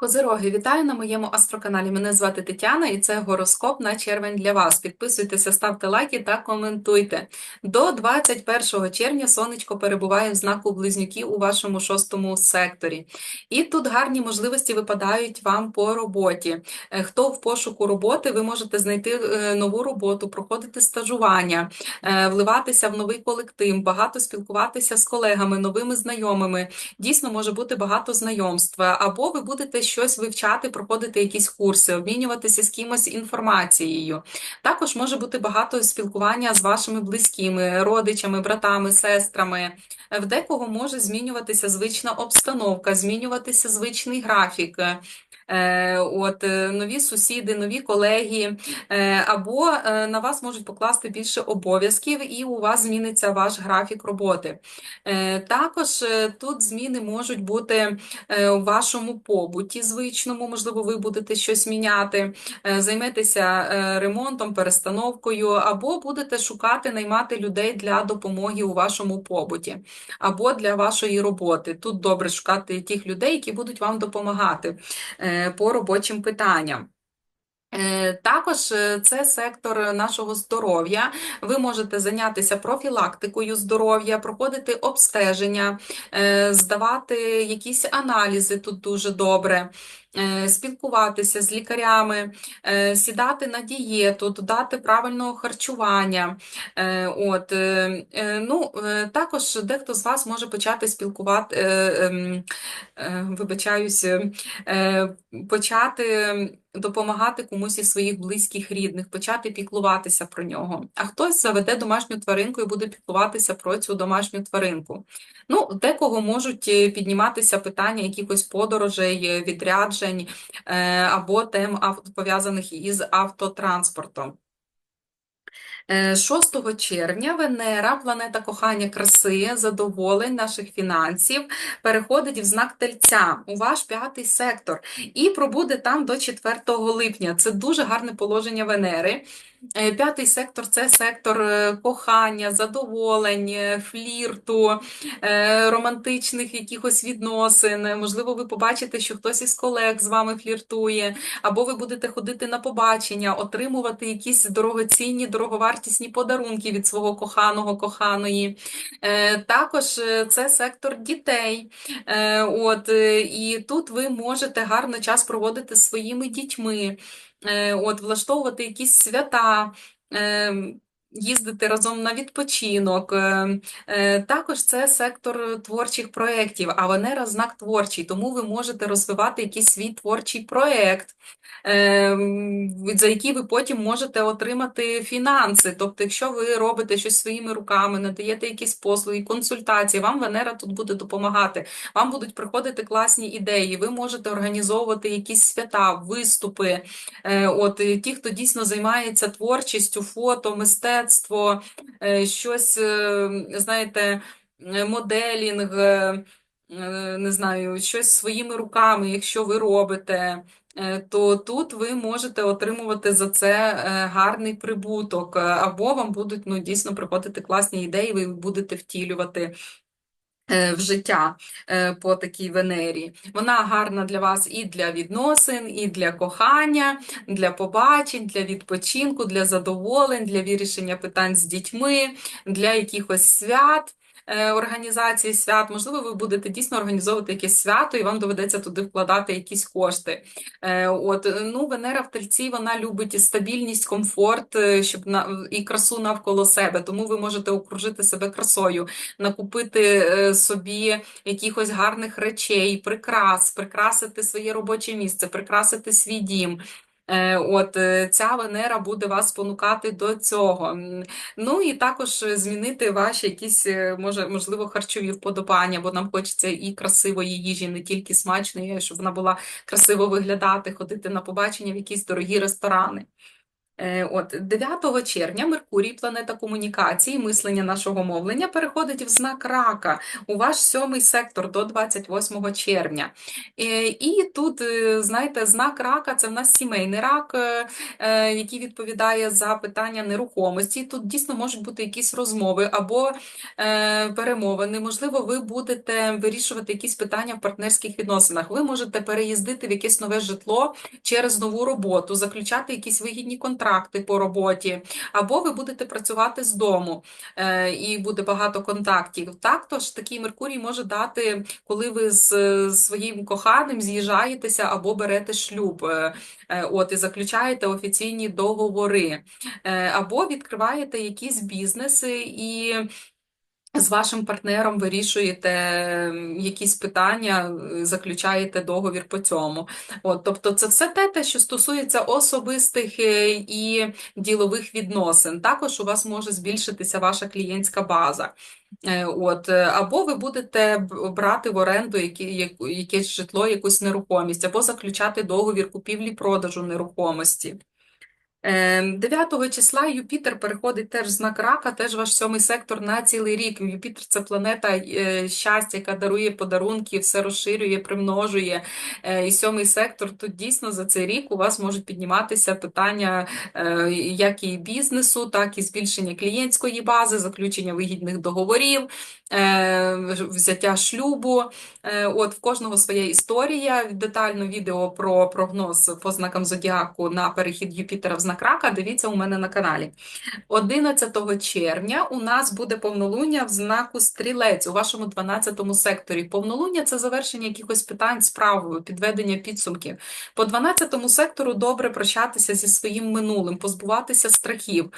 Козироги, вітаю на моєму астроканалі. Мене звати Тетяна і це гороскоп на червень для вас. Підписуйтеся, ставте лайки та коментуйте. До 21 червня сонечко перебуває в знаку близнюків у вашому шостому секторі. І тут гарні можливості випадають вам по роботі. Е, Хто в пошуку роботи, ви можете знайти е, нову роботу, проходити стажування, е, вливатися в новий колектив, багато спілкуватися з колегами, новими знайомими. Дійсно, може бути багато знайомств, або ви будете щось вивчати, проходити якісь курси, обмінюватися з кимось інформацією. Також може бути багато спілкування з вашими близькими, родичами, братами, сестрами. В декого може змінюватися звична обстановка, змінюватися звичний графік. Е, От е, нові сусіди, нові колеги, е, або на вас можуть покласти більше обов'язків, і у вас зміниться ваш графік роботи. Також тут зміни можуть бути у вашому побуті звичному, можливо, ви будете щось міняти, е, займетеся е, ремонтом, перестановкою, або будете шукати, наймати людей для допомоги у вашому побуті, або для вашої роботи. Тут добре шукати тих людей, які будуть вам допомагати е, по робочим питанням. Е, Також е, це сектор нашого здоров'я. Ви можете зайнятися профілактикою здоров'я, проходити обстеження, е, здавати якісь аналізи тут дуже добре, спілкуватися з лікарями, сідати на дієту, додати правильного харчування. От, ну, також дехто з вас може почати спілкувати, ем, вибачаюсь, почати допомагати комусь із своїх близьких рідних, почати піклуватися про нього. А хтось заведе домашню тваринку і буде піклуватися про цю домашню тваринку. Ну, декого можуть е, підніматися питання якихось подорожей, відряджень е, або тем пов'язаних із автотранспортом. Е, 6 червня Венера, планета кохання краси, задоволень наших фінансів, переходить в знак Тельця у ваш п'ятий сектор і пробуде там до 4 липня. Це дуже гарне положення Венери. Е, П'ятий сектор це сектор е, кохання, задоволень, флірту, е, романтичних якихось відносин. Можливо, ви побачите, що хтось із колег з вами фліртує, або ви будете ходити на побачення, отримувати якісь дорогоцінні, дороговартісні подарунки від свого коханого, коханої. Також це сектор дітей. От, і тут ви можете гарно час проводити зі своїми дітьми от, влаштовувати якісь свята, е, їздити разом на відпочинок. Е, е, Також це сектор творчих проєктів, а Венера знак творчий, тому ви можете розвивати якийсь свій творчий проєкт, е, за який ви потім можете отримати фінанси. Тобто, якщо ви робите щось своїми руками, надаєте якісь послуги, консультації, вам Венера тут буде допомагати. Вам будуть приходити класні ідеї, ви можете організовувати якісь свята, виступи. От ті, хто дійсно займається творчістю, фото, мистецтво, е, щось, е, знаєте, е, моделінг, не знаю, щось своїми руками, якщо ви робите. То тут ви можете отримувати за це гарний прибуток, або вам будуть ну, дійсно приходити класні ідеї, ви будете втілювати в життя е, по такій Венері. Вона гарна для вас і для відносин, і для кохання, для побачень, для відпочинку, для задоволень, для вирішення питань з дітьми, для якихось свят. Е, Організації свят, можливо, ви будете дійсно організовувати якесь свято, і вам доведеться туди вкладати якісь кошти. Е, От, ну, Венера в Тельці, вона любить стабільність, комфорт, е, щоб на і красу навколо себе. Тому ви можете окружити себе красою накупити собі якихось гарних речей, прикрас, прикрасити своє робоче місце, прикрасити свій дім. Е, От е, ця Венера буде вас спонукати до цього. Ну і також змінити ваші якісь, е, може, можливо, харчові вподобання, бо нам хочеться і красивої їжі, не тільки смачної, щоб вона була красиво виглядати, ходити на побачення в якісь дорогі ресторани. Е, От 9 червня Меркурій, планета комунікації, мислення нашого мовлення, переходить в знак рака у ваш сьомий сектор до 28 червня. Е, І тут, е, знаєте, знак рака це в нас сімейний рак, який відповідає за питання нерухомості. Тут дійсно можуть бути якісь розмови або перемовини. Можливо, ви будете вирішувати якісь питання в партнерських відносинах. Ви можете переїздити в якесь нове житло через нову роботу, заключати якісь вигідні контракти по роботі, або ви будете працювати з дому е, і буде багато контактів. Також такий Меркурій може дати, коли ви з своїм коханим з'їжджаєтеся або берете шлюб, е, е, от і заключаєте офіційні договори, або відкриваєте якісь бізнеси і. З вашим партнером вирішуєте якісь питання, е, заключаєте договір по цьому. От, тобто, це все те, те, що стосується особистих е, і ділових відносин. Також у вас може збільшитися ваша клієнтська база. Е, От, або ви будете брати в оренду якесь житло, якусь нерухомість, або заключати договір купівлі-продажу нерухомості. Е, 9 числа Юпітер переходить теж знак рака, теж ваш сьомий сектор на цілий рік. Юпітер це планета е, щастя, яка дарує подарунки, все розширює, примножує. Е, І сьомий сектор тут дійсно за цей рік у вас можуть підніматися питання е, як і бізнесу, так і збільшення клієнтської бази, заключення вигідних договорів, е, взяття шлюбу. Е, От в кожного своя історія. Детально відео про прогноз по знакам зодіаку на перехід Юпітера в знак рака. Дивіться у мене на каналі. 11 червня у нас буде повнолуння в знаку Стрілець у вашому 12 секторі. Повнолуння це завершення якихось питань, справ, підведення підсумків. По 12 сектору добре прощатися зі своїм минулим, позбуватися страхів.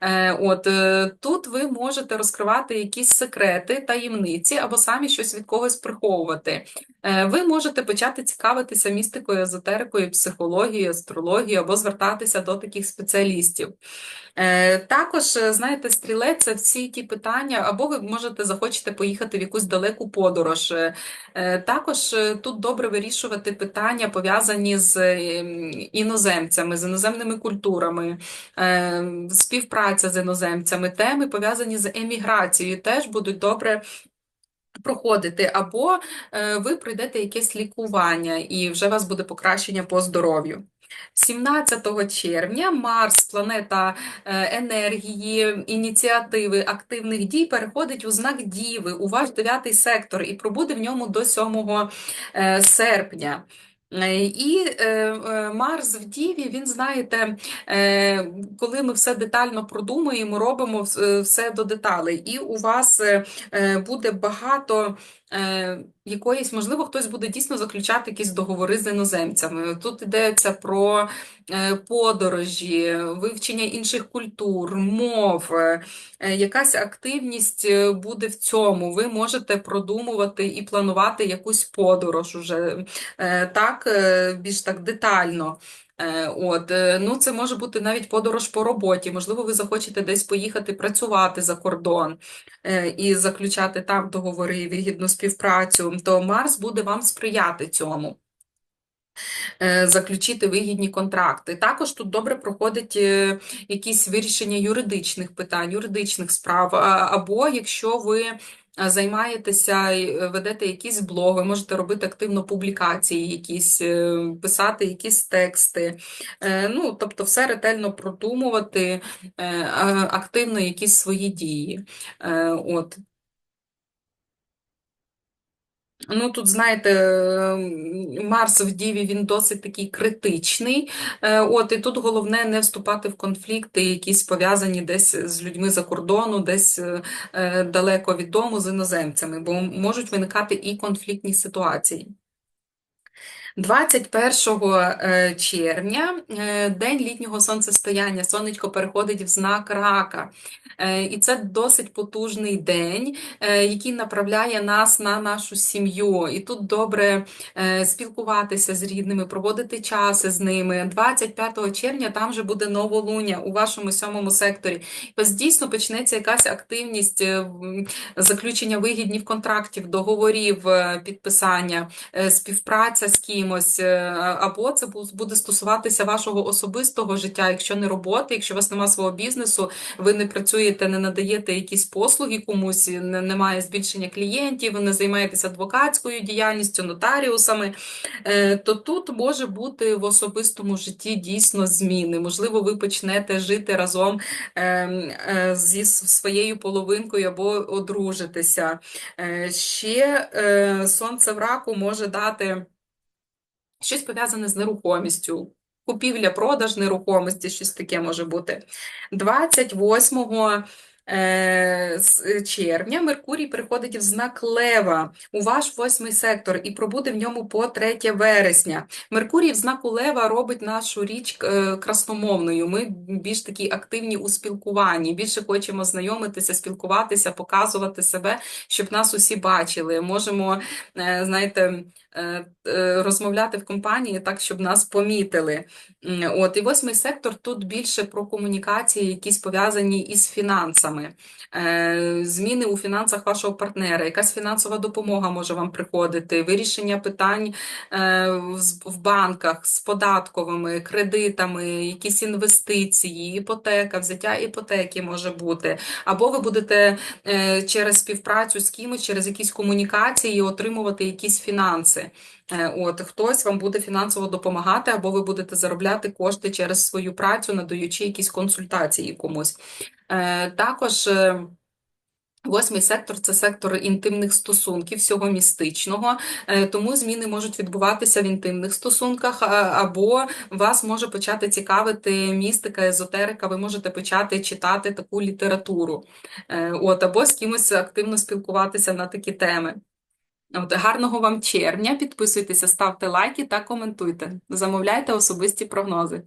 Е, От е, тут ви можете розкривати якісь секрети, таємниці або самі щось від когось приховувати. Е, Ви можете почати цікавитися містикою, езотерикою, психологією, астрологією або звертатися до таких спеціалістів. Е, Також, е, знаєте, стрілець це всі ті питання, або ви можете захочете поїхати в якусь далеку подорож. Е, Також тут добре вирішувати питання, пов'язані з іноземцями, з іноземними культурами, співпраця з іноземцями, теми пов'язані з еміграцією, теж будуть добре проходити, або е, ви пройдете якесь лікування, і вже у вас буде покращення по здоров'ю. 17 червня Марс, планета е, енергії, ініціативи, активних дій, переходить у знак Діви, у ваш дев'ятий сектор, і пробуде в ньому до 7 е, серпня. Е, І е, е, Марс в Діві, він, знаєте, коли ми все детально продумуємо, робимо все до деталей, і у вас буде багато якоїсь, можливо, хтось буде дійсно заключати якісь договори з іноземцями. Тут йдеться про е, подорожі, вивчення інших культур, мов, е, е, якась активність буде в цьому. Ви можете продумувати і планувати якусь подорож уже так, більш так детально. Е, От, е, ну це може бути навіть подорож по роботі. Можливо, ви захочете десь поїхати працювати за кордон е, і заключати там договори, вигідну співпрацю, то Марс буде вам сприяти цьому. Заключити вигідні контракти. Також тут добре проходить якісь вирішення юридичних питань, юридичних справ, або якщо ви займаєтеся, е, ведете якісь блоги, можете робити активно публікації, якісь, е, писати якісь тексти. Е, Ну, тобто все ретельно продумувати, е, активно якісь свої дії. Е, От. Ну, тут, знаєте, Марс в Діві, він досить такий критичний. Е, От, і тут головне не вступати в конфлікти, якісь пов'язані десь з людьми за кордону, десь е, е, далеко від дому з іноземцями, бо можуть виникати і конфліктні ситуації. 21 е, червня, е, день літнього сонцестояння, сонечко переходить в знак рака. Е, І це досить потужний день, який направляє нас на нашу сім'ю. І тут добре спілкуватися з рідними, проводити час з ними. 25 червня там вже буде новолуння у вашому сьомому секторі. Ось дійсно почнеться якась активність заключення вигідних контрактів, договорів, підписання, співпраця з кимось. Кимось, е, або це буде стосуватися вашого особистого життя, якщо не роботи, якщо у вас немає свого бізнесу, ви не працюєте, не надаєте якісь послуги комусь, немає збільшення клієнтів, ви не займаєтеся адвокатською діяльністю, нотаріусами, е, то тут може бути в особистому житті дійсно зміни. Можливо, ви почнете жити разом ем, е, зі своєю половинкою або одружитеся. Е, Ще сонце в раку може дати щось пов'язане з нерухомістю. Купівля, продаж нерухомості, щось таке може бути. 28 е, с- червня Меркурій переходить в знак Лева у ваш восьмий сектор і пробуде в ньому по 3 вересня. Меркурій в знаку Лева робить нашу річ е, красномовною. Ми більш такі активні у спілкуванні, більше хочемо знайомитися, спілкуватися, показувати себе, щоб нас усі бачили. Можемо, е, знаєте, розмовляти в компанії так, щоб нас помітили. От, і восьмий сектор тут більше про комунікації, якісь пов'язані із фінансами. Е, Зміни у фінансах вашого партнера, якась фінансова допомога може вам приходити, вирішення питань е, в банках з податковими, кредитами, якісь інвестиції, іпотека, взяття іпотеки може бути. Або ви будете е, через співпрацю з кимось, через якісь комунікації отримувати якісь фінанси. От хтось вам буде фінансово допомагати, або ви будете заробляти кошти через свою працю, надаючи якісь консультації комусь. Е, Також е, Восьмий сектор це сектор інтимних стосунків, всього містичного, Е, тому зміни можуть відбуватися в інтимних стосунках, або вас може почати цікавити містика, езотерика, ви можете почати читати таку літературу, от, або з кимось активно спілкуватися на такі теми. От, гарного вам червня, підписуйтеся, ставте лайки та коментуйте. Замовляйте особисті прогнози.